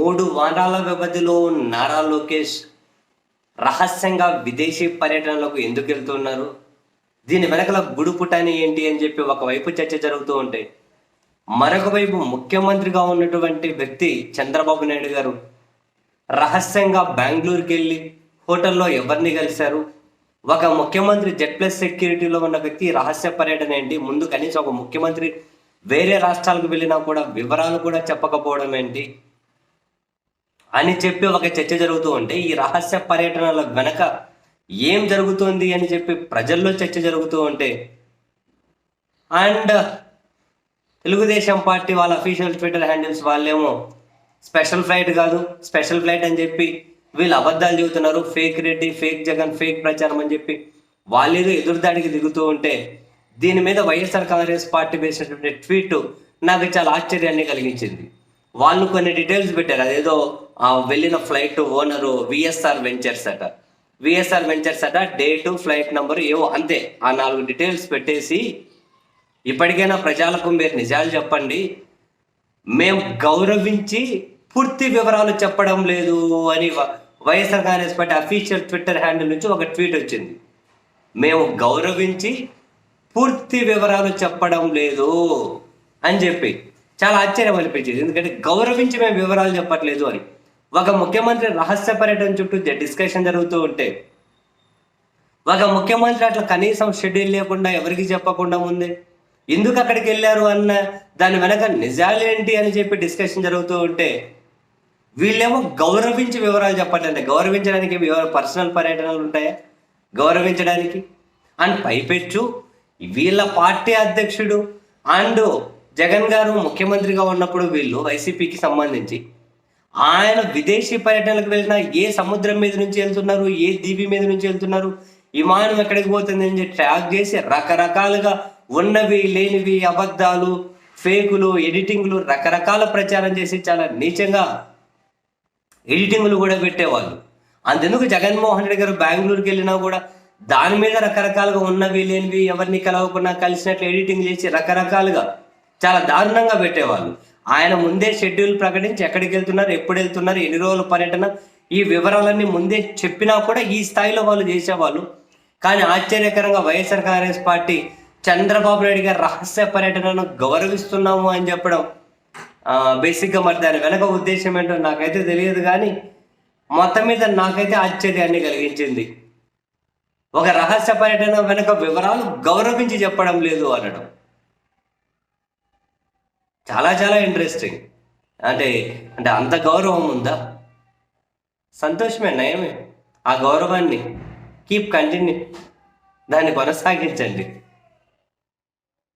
మూడు వారాల వ్యవధిలో నారా లోకేష్ రహస్యంగా విదేశీ పర్యటనలకు ఎందుకు వెళ్తున్నారు? దీని వెనకల గుడుపుటాని ఏంటి అని చెప్పి ఒకవైపు చర్చ జరుగుతూ ఉంటే మరొక వైపు ముఖ్యమంత్రిగా ఉన్నటువంటి వ్యక్తి చంద్రబాబు నాయుడు గారు రహస్యంగా బెంగళూరుకి వెళ్ళి హోటల్లో ఎవరిని కలిశారు? ఒక ముఖ్యమంత్రి జెడ్ ప్లస్ సెక్యూరిటీలో ఉన్న వ్యక్తి రహస్య పర్యటన ఏంటి? ముందు కనీసం ఒక ముఖ్యమంత్రి వేరే రాష్ట్రాలకు వెళ్ళినా కూడా వివరాలు కూడా చెప్పకపోవడం ఏంటి? అని చెప్పి ఒక చర్చ జరుగుతూ ఉంటే ఈ రహస్య పర్యటనల వెనక ఏం జరుగుతుంది అని చెప్పి ప్రజల్లో చర్చ జరుగుతూ ఉంటే అండ్ తెలుగుదేశం పార్టీ వాళ్ళ అఫీషియల్ ట్విట్టర్ హ్యాండిల్స్ వాళ్ళేమో స్పెషల్ ఫ్లైట్ కాదు స్పెషల్ ఫ్లైట్ అని చెప్పి వీళ్ళు అబద్ధాలు చెబుతున్నారు fake Reddy fake Jagan fake ప్రచారం అని చెప్పి వాళ్ళేదో ఎదురుదాడికి దిగుతూ ఉంటే దీని మీద వైఎస్ఆర్ కాంగ్రెస్ పార్టీ వేసినటువంటి ట్వీట్ నాకు చాలా ఆశ్చర్యాన్ని కలిగించింది. వాళ్ళు కొన్ని డీటెయిల్స్ పెట్టారు. అదేదో వెళ్ళిన ఫ్లైట్ ఓనరు విఎస్ఆర్ వెంచర్స్ అట. విఎస్ఆర్ వెంచర్స్ అట డేట్ ఫ్లైట్ నంబర్ ఏవో అంతే. ఆ నాలుగు డీటెయిల్స్ పెట్టేసి ఇప్పటికైనా ప్రజలకు మీరు నిజాలు చెప్పండి. మేము గౌరవించి పూర్తి వివరాలు చెప్పడం లేదు అని వ- YSR Congress party official Twitter handle నుంచి ఒక ట్వీట్ వచ్చింది. మేము గౌరవించి పూర్తి వివరాలు చెప్పడం లేదు అని చెప్పి. చాలా ఆశ్చర్యం ఎందుకంటే గౌరవించి మేము వివరాలు చెప్పట్లేదు అని. ఒక ముఖ్యమంత్రి రహస్య పర్యటన చుట్టూ డిస్కషన్ జరుగుతూ ఉంటే ఒక ముఖ్యమంత్రి అట్లా కనీసం షెడ్యూల్ లేకుండా ఎవరికి చెప్పకుండా ఉంది ఎందుకు అక్కడికి వెళ్ళారు అన్న దాని వెనక నిజాలు ఏంటి అని చెప్పి డిస్కషన్ జరుగుతూ ఉంటే వీళ్ళేమో గౌరవించి వివరాలు చెప్పట్లేదు. గౌరవించడానికి పర్సనల్ పర్యటనలు ఉంటాయా? గౌరవించడానికి. అండ్ పైపెచ్చు వీళ్ళ పార్టీ అధ్యక్షుడు అండ్ జగన్ గారు ముఖ్యమంత్రిగా ఉన్నప్పుడు వీళ్ళు వైసీపీకి సంబంధించి ఆయన విదేశీ పర్యటనలకు వెళ్ళినా ఏ సముద్రం మీద నుంచి వెళ్తున్నారు ఏ దీవి మీద నుంచి వెళ్తున్నారు విమానం ఎక్కడికి పోతుంది అని చెప్పి ట్రాక్ చేసి రకరకాలుగా ఉన్నవి లేనివి అబద్ధాలు ఫేకులు ఎడిటింగ్లు రకరకాల ప్రచారం చేసి చాలా నీచంగా ఎడిటింగ్లు కూడా పెట్టేవాళ్ళు. అంతెందుకు జగన్మోహన్ రెడ్డి గారు బెంగళూరుకి వెళ్ళినా కూడా దాని మీద రకరకాలుగా ఉన్నవి లేనివి ఎవరిని కలవకుండా కలిసినట్లు ఎడిటింగ్ చేసి రకరకాలుగా చాలా దారుణంగా పెట్టేవాళ్ళు. ఆయన ముందే షెడ్యూల్ ప్రకటించి ఎక్కడికి వెళ్తున్నారు ఎప్పుడు వెళ్తున్నారు ఎన్ని రోజులు పర్యటన ఈ వివరాలన్నీ ముందే చెప్పినా కూడా ఈ స్థాయిలో వాళ్ళు చేసేవాళ్ళు. కానీ ఆశ్చర్యకరంగా YSR Congress party Chandrababu Naidu గారి రహస్య పర్యటనను గౌరవిస్తున్నాము అని చెప్పడం బేసిక్గా మరి దాని వెనక ఉద్దేశం ఏంటో నాకైతే తెలియదు కానీ మొత్తం మీద నాకైతే ఆశ్చర్యాన్ని కలిగించింది. ఒక రహస్య పర్యటన వెనక వివరాలు గౌరవించి చెప్పడం లేదు అనడం. చాలా చాలా ఇంట్రెస్టింగ్ అంటే అంటే అంత గౌరవం ఉందా? సంతోషమే నయమే ఆ గౌరవాన్ని కీప్ కంటిన్యూ దాన్ని కొనసాగించండి.